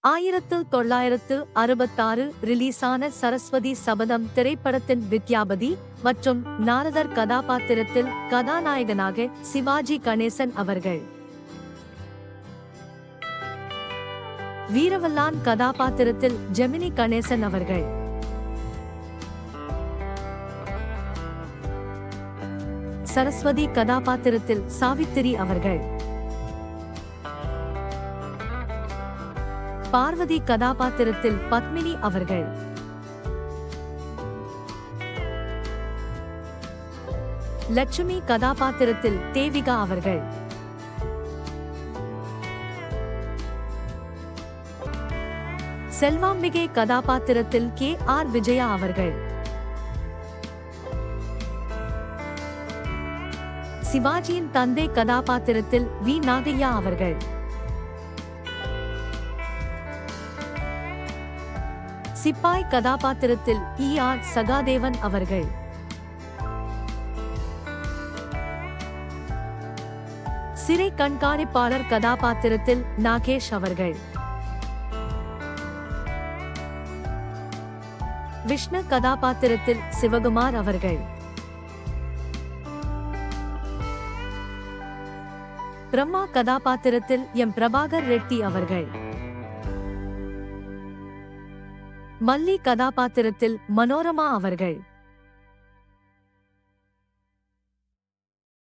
ஆயிரத்து தொள்ளாயிரத்து அறுபத்தாறு ரிலீஸான சரஸ்வதி சபதம் திரைப்படத்தின் வித்யாபதி மற்றும் நாரதர் கதாபாத்திரத்தில் கதாநாயகனாக சிவாஜி கணேசன் அவர்கள். வீரவல்லான் கதாபாத்திரத்தில் ஜெமினி கணேசன் அவர்கள். சரஸ்வதி கதாபாத்திரத்தில் சாவித்திரி அவர்கள். பார்வதி கதாபாத்திரத்தில் பத்மினி அவர்கள். லட்சுமி கதாபாத்திரத்தில் தேவிகா அவர்கள். செல்வாம்பிகை கதாபாத்திரத்தில் கே. ஆர். விஜயா அவர்கள். சிவாஜியின் தந்தை கதாபாத்திரத்தில் வி. நாகையா அவர்கள். சிப்பாய் கதாபாத்திரத்தில் இ ஆர் சகாதேவன் அவர்கள். சிறை கண்காணிப்பாளர் கதாபாத்திரத்தில் நாகேஷ் அவர்கள். விஷ்ணு கதாபாத்திரத்தில் சிவகுமார் அவர்கள். பிரம்மா கதாபாத்திரத்தில் எம். பிரபாகர் ரெட்டி அவர்கள். மல்லி கதாபாத்திரத்தில் மனோரமா அவர்கள்.